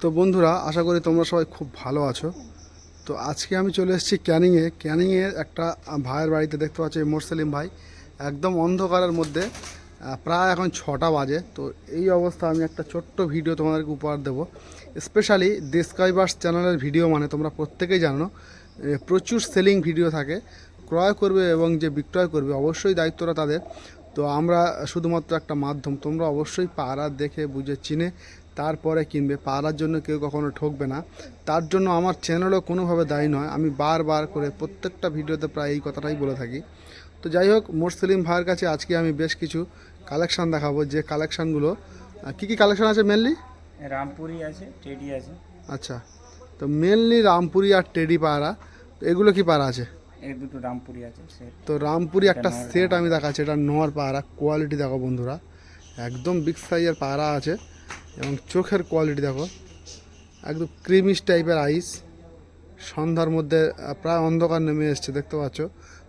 তো বন্ধুরা, আশা করি তোমরা সবাই খুব ভালো আছো। তো আজকে আমি চলে এসেছি ক্যানিংয়ে। ক্যানিংয়ে একটা ভাইয়ের বাড়িতে দেখতে পাচ্ছি মোরসেলিম ভাই। একদম অন্ধকারের মধ্যে প্রায় এখন ছটা বাজে। তো এই অবস্থা, আমি একটা ছোট্ট ভিডিও তোমাদেরকে উপহার দেবো। স্পেশালি দেশকাইবার্স চ্যানেলের ভিডিও মানে তোমরা প্রত্যেকেই জানো প্রচুর সেলিং ভিডিও থাকে। ক্রয় করবে এবং যে বিক্রয় করবে, অবশ্যই দায়িত্বটা তাদের। তো আমরা শুধুমাত্র একটা মাধ্যম, তোমরা অবশ্যই পাড়া দেখে, বুঝে, চিনে, তারপরে কিনবে। পাড়ার জন্য কেউ কখনো ঠকবে না। তার জন্য আমার চ্যানেলও কোনোভাবে দায়ী নয়। আমি বারবার করে প্রত্যেকটা ভিডিওতে প্রায় এই কথাটাই বলে থাকি। তো যাই হোক মোরসেলিম ভাইয়ের কাছে আজকে আমি বেশ কিছু কালেকশান দেখাবো। যে কালেকশানগুলো কী কী কালেকশান আছে মেনলি রামপুরি আছে টেডি আছে। আচ্ছা তো মেনলি রামপুরি আর টেডি পাড়া তো এগুলো কি পাড়া আছে? এই দুটো রামপুরি আছে তো রামপুরি একটা সেট আমি দেখাচ্ছি এটা নোয়ার পায়রা কোয়ালিটি দেখো বন্ধুরা। একদম বিগ সাইজের পায়রা আছে এবং চোখের কোয়ালিটি দেখো। একদম ক্রিমিশ টাইপের আইস সন্ধ্যার মধ্যে প্রায় অন্ধকার নেমে এসছে দেখতে পাচ্ছ?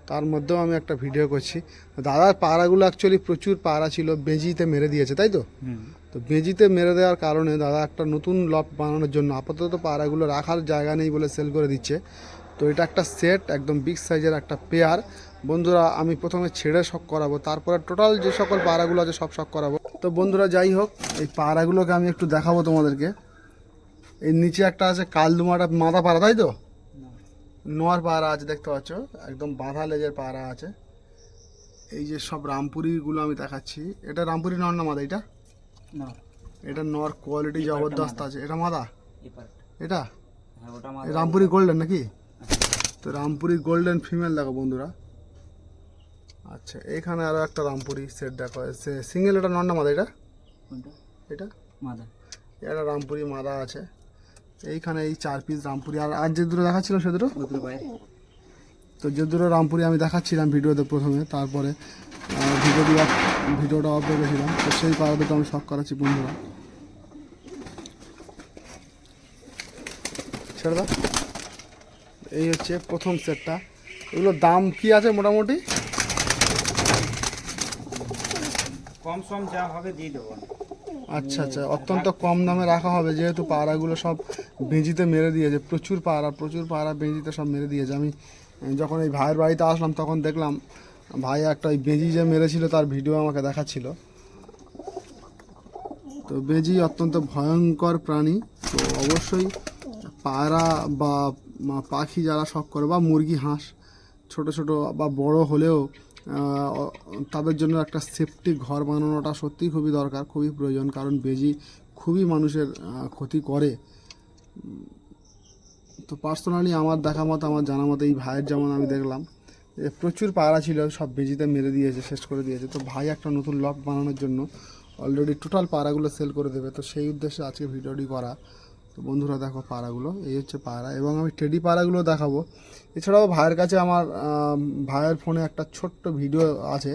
তার মধ্যেও আমি একটা ভিডিও করছি। দাদার পাড়াগুলো অ্যাকচুয়ালি প্রচুর পাড়া ছিল বেজিতে মেরে দিয়েছে তাই তো? তো বেজিতে মেরে দেওয়ার কারণে দাদা একটা নতুন লট বানানোর জন্য আপাতত পায়রাগুলো রাখার জায়গা নেই বলে সেল করে দিচ্ছে। তো এটা একটা সেট একদম বিগ সাইজের একটা পেয়ার বন্ধুরা আমি প্রথমে ছেড়ে শখ করাবো তারপরে টোটাল যে সকল পাড়াগুলো আছে সব শখ করাবো। তো বন্ধুরা যাই হোক এই পায়রাগুলোকে আমি একটু দেখাবো তোমাদেরকে। এর নিচে একটা আছে কালদুমাটা মাথা পাড়া তাই তো? নোয়ার পাহারা আছে দেখতে পাচ্ছ? একদম বাঁধা লেজের পাহারা আছে। এই যে সব রামপুরিগুলো আমি দেখাচ্ছি। এটা রামপুরি নর না মাদা এটা না। এটা নর কোয়ালিটি জবরদস্ত আছে। এটা মাদা? এটা? হ্যাঁ রামপুরি গোল্ডেন নাকি? তো রামপুরি গোল্ডেন ফিমেল দেখো বন্ধুরা। আচ্ছা এখানে আরও একটা রামপুরি সেট দেখো। সিঙ্গেল এটা নর না মাদা এটা এটা? মাদা। এটা রামপুরি মাদা আছে। এইখানে এই চার পিস রামপুরি। আর আর যে দুটো দেখাচ্ছিল সে দুটো তো যে দুটো রামপুরি আমি দেখাচ্ছিলাম ভিডিওতে প্রথমে তারপরে ভিডিওটি অফ ভিডিওটা অফ রেখেছিলাম তো সেই পাড়া দুটো আমি শখ করাচ্ছি বন্ধুরা। ছেড়ে দাও। এই হচ্ছে প্রথম সেটটা এগুলোর দাম কি আছে মোটামুটি? কম সম যা হবে দিয়ে দেবো। আচ্ছা আচ্ছা। অত্যন্ত কম দামে রাখা হবে, যেহেতু পায়রাগুলো সব বেঁজিতে মেরে দিয়েছে, প্রচুর পায়রা প্রচুর পায়রা বেঁজিতে সব মেরে দিয়েছে। আমি যখন এই ভাইয়ের বাড়িতে আসলাম, তখন দেখলাম, ভাই একটা ওই বেঁজি যে মেরেছিল, তার ভিডিও আমাকে দেখাচ্ছিল। তো বেজি অত্যন্ত ভয়ঙ্কর প্রাণী। তো অবশ্যই পায়রা বা পাখি যারা শখ করে, বা মুরগি, হাঁস, ছোট ছোট বা বড় হলেও তাদের জন্য একটা সেফটি ঘর বানানোটা সত্যিই খুবই দরকার, খুবই প্রয়োজন। কারণ বেজি খুবই মানুষের ক্ষতি করে। তো পার্সোনালি আমার দেখা মতো আমার জানা মতো এই ভাইয়ের যেমন আমি দেখলাম প্রচুর পায়রা ছিল, সব বেজিতে মেরে দিয়েছে, শেষ করে দিয়েছে। তো ভাই একটা নতুন লক বানানোর জন্য অলরেডি টোটাল পায়রাগুলো সেল করে দেবে। তো সেই উদ্দেশ্যে আজকে ভিডিওটি করা। তো বন্ধুরা দেখো পাড়াগুলো, এই হচ্ছে পায়রা এবং আমি টেডি পাড়াগুলো দেখাবো। এছাড়াও ভাইয়ের কাছে আমার ভাইয়ের ফোনে একটা ছোট্ট ভিডিও আছে,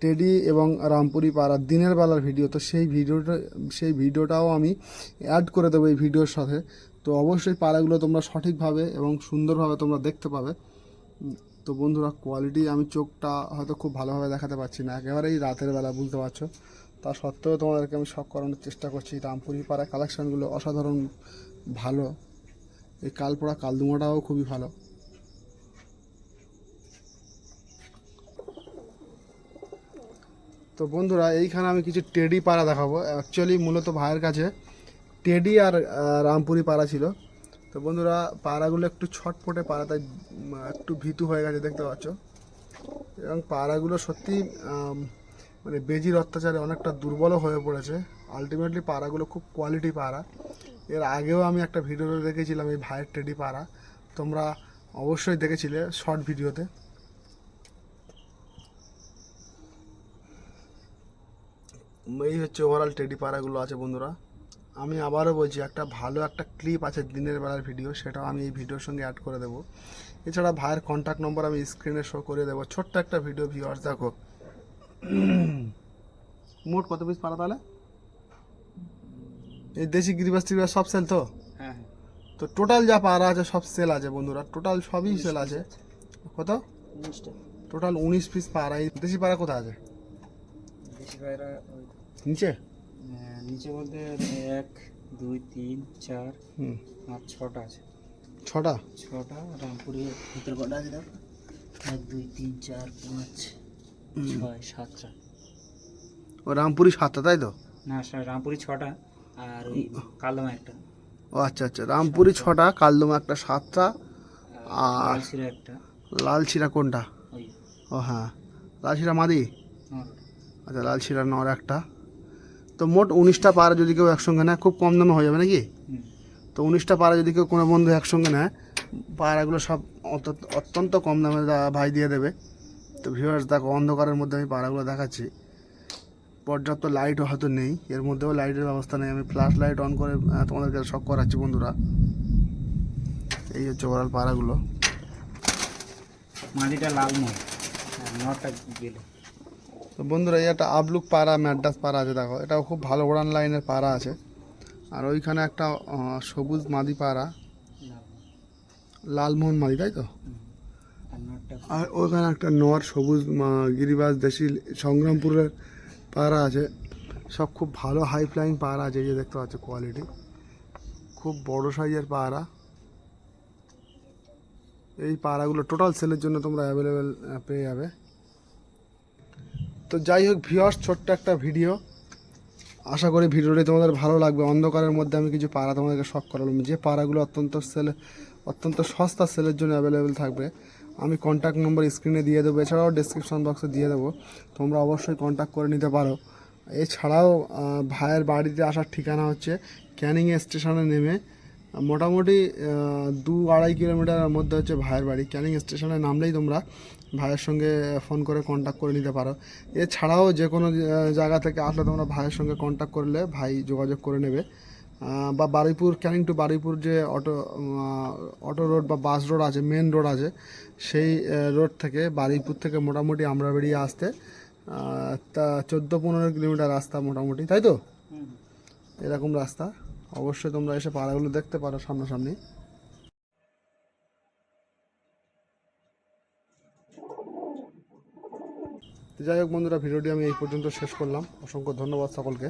টেডি এবং রামপুরি পাড়ার দিনের বেলার ভিডিও। তো সেই ভিডিওটা, সেই ভিডিওটাও আমি অ্যাড করে দেবো এই ভিডিওর সাথে। তো অবশ্যই পাড়াগুলো তোমরা সঠিকভাবে এবং সুন্দরভাবে তোমরা দেখতে পাবে। তো বন্ধুরা কোয়ালিটি আমি চোখটা হয়তো খুব ভালোভাবে দেখাতে পারছি না। একেবারেই রাতের বেলা, বুঝতে পারছ? তা সত্ত্বেও তোমাদেরকে আমি শখ করানোর চেষ্টা করছি। রামপুরি পাড়া কালেকশানগুলো অসাধারণ ভালো। এই কালপোড়া কালদুমাটাও খুবই ভালো। তো বন্ধুরা, এইখানে আমি কিছু টেডি পাড়া দেখাবো। অ্যাকচুয়ালি মূলত ভাইয়ের কাছে টেডি আর রামপুরি পাড়া ছিল। তো বন্ধুরা, পাড়াগুলো একটু ছটফটে পাড়া, তাই একটু ভীতু হয়ে গেছে, দেখতে পাচ্ছ। এবং পাড়াগুলো সত্যি মানে বেজির অত্যাচারে অনেকটা দুর্বলও হয়ে পড়েছে। আলটিমেটলি পাড়াগুলো খুব কোয়ালিটি পাড়া। এর আগেও আমি একটা ভিডিওতে দেখেছিলাম এই ভাইয়ের টেডি পাড়া। তোমরা অবশ্যই দেখেছিলে শর্ট ভিডিওতে এই হচ্ছে ওভারঅল টেডি পাড়াগুলো আছে বন্ধুরা। আমি আবারও বলছি, একটা ভালো একটা ক্লিপ আছে দিনের বেলার ভিডিও সেটাও আমি এই ভিডিওর সঙ্গে অ্যাড করে দেবো। এছাড়া ভাইয়ের কন্ট্যাক্ট নম্বর আমি স্ক্রিনে শো করে দেবো। ছোট্ট একটা ভিডিও ভিউয়ার্স দেখো। মোট কত পিস পাড়া তাহলে? এই দেশি গিরিবাস টিরিবাস সব সেল তো? হ্যাঁ হ্যাঁ। তো টোটাল যা পাড়া আছে সব সেল আছে বন্ধুরা। টোটাল সবই সেল আছে। কত? টোটাল উনিশ পিস পাড়া। এই দেশি পাড়া কোথায় আছে? পায়রা নিচে? আহ, নিচে বলতে এক দুই তিন চার আর ছটা আছে। ছটা? ছটা রামপুরে ভিতর কটা আছে এক দুই তিন চার পাঁচ। ছয় সাতটা। ও রামপুরি সাতটা তাই তো? না রামপুরি ছটা আর ওই কালদমা একটা। ও আচ্ছা আচ্ছা রামপুরি ছটা কালদমা একটা সাতটা আর লালশিরা একটা। লাল শিরা কোনটা ও হ্যাঁ লাল শিরা মাদি আচ্ছা লাল শিরা নর একটা। তো মোট উনিশটা পাড়া যদি কেউ একসঙ্গে নেয় খুব কম দামে হয়ে যাবে নাকি? তো উনিশটা পাড়া যদি কেউ কোনো বন্ধু একসঙ্গে নেয় পাড়াগুলো সব অত- অত্যন্ত কম দামে ভাই দিয়ে দেবে। তো ভিউয়ার্স দেখো অন্ধকারের মধ্যে আমি পাড়াগুলো দেখাচ্ছি। পর্যাপ্ত লাইটও হয়তো নেই। এর মধ্যেও লাইটের ব্যবস্থা নেই। আমি ফ্ল্যাশ লাইট অন করে তোমাদেরকে শখ করাচ্ছি বন্ধুরা। এই হচ্ছে ওরাল পাড়াগুলো লালময় আর নটা গেলে তো বন্ধুরা এই একটা আবলুক পাড়া ম্যাডাস পাড়া আছে দেখো। এটাও খুব ভালো ওড়ান লাইনের পাড়া আছে। আর ওইখানে একটা সবুজ মাদি পাড়া। লালমোহন মাদি তাই তো? আর ওখানে একটা নর, সবুজ গিরিবাজ দেশি, সংগ্রামপুরের পাড়া আছে। সব খুব ভালো হাই ফ্লাইং পাড়া আছে, এই যে দেখতে পাচ্ছ কোয়ালিটি খুব বড় সাইজের পাড়া। এই পাড়াগুলো টোটাল সেলের জন্য তোমরা অ্যাভেলেবেল পেয়ে যাবে। তো যাই হোক ভিওয়ার্স ছোট্ট একটা ভিডিও আশা করি ভিডিওটি তোমাদের ভালো লাগবে। অন্ধকারের মধ্যে আমি কিছু পাড়া তোমাদেরকে শখ করালাম। যে পাড়াগুলো অত্যন্ত সেলে অত্যন্ত সস্তা সেলের জন্য অ্যাভেলেবেল থাকবে আমি কন্ট্যাক্ট নম্বর স্ক্রিনে দিয়ে দেবো, এছাড়াও ডিসক্রিপশন বক্সে দিয়ে দেবো। তোমরা অবশ্যই কন্ট্যাক্ট করে নিতে পারো। এছাড়াও ভাইয়ের বাড়িতে আসার ঠিকানা হচ্ছে ক্যানিং স্টেশনে নেমে, মোটামুটি দু আড়াই কিলোমিটারের মধ্যে হচ্ছে ভাইয়ের বাড়ি। ক্যানিং স্টেশনে নামলেই তোমরা ভাইয়ের সঙ্গে ফোন করে কন্ট্যাক্ট করে নিতে পারো। এছাড়াও যে কোনো জায়গা থেকে আসলে তোমরা ভাইয়ের সঙ্গে কন্ট্যাক্ট করলে ভাই যোগাযোগ করে নেবে। বা বারুইপুর ক্যানিং টু বারুইপুর যে অটো অটো রোড বা বাস রোড আছে মেন রোড আছে, সেই রোড থেকে, বারুইপুর থেকে মোটামুটি আমরা বেরিয়ে আসতে তা চোদ্দ পনেরো কিলোমিটার রাস্তা মোটামুটি, তাই তো? এরকম রাস্তা, অবশ্যই তোমরা এসে পাড়াগুলো দেখতে পারো সামনাসামনি। যাই হোক বন্ধুরা, ভিডিওটি আমি এই পর্যন্ত শেষ করলাম। অসংখ্য ধন্যবাদ সকলকে।